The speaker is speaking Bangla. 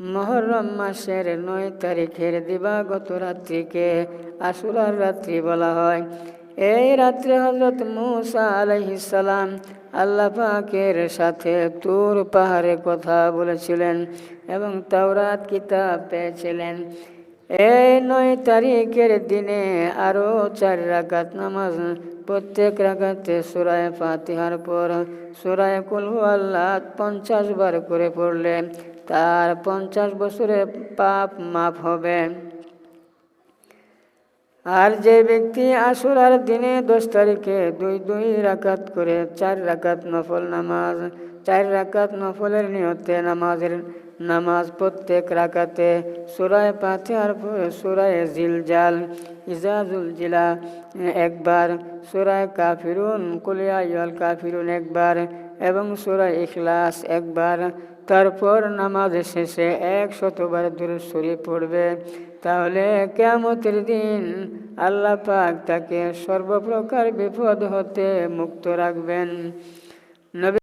মহরম মাসের নয় তারিখের দিবাগত রাত্রিকে আশুরার রাত্রি বলা হয়। এই রাত্রে হজরত মুসা আলহিসাল্লাম আল্লাহ পাকের সাথে তোর পাহাড়ে কথা বলেছিলেন এবং তাওরাত কিতাব পেয়েছিলেন। এই নয় তারিখের দিনে আরও চার রাগাত নামাজ, প্রত্যেক রাগাতে সুরায় ফাতিহার পর সুরায় কুলহু আল্লাহ পঞ্চাশ বার করে পড়লে তার পঞ্চাশ বছরের পাপ মাফ হবে। আর যে ব্যক্তি আশুরার দিনে দশ তারিখে দুই দুই রাকাত করে চার রাকাত নফল নামাজ, চার রাকাত নফলের নিয়তে নামাজের নামাজ প্রত্যেক রাকাতে সুরায় পাথিয়ার সুরায় জিলজাল ইজাজুল জিলা একবার সুরায় কাফিরুন কুলিয়া ইয়াল কাফিরুন একবার এবং সুরায় ইখলাস একবার তারপর নামাজ শেষে এক শতবার দূরে সরে পড়বে। তাহলে কেমতের দিন আল্লাহ পাক তাকে সর্বপ্রকার বিপদ হতে মুক্ত রাখবেন। নবী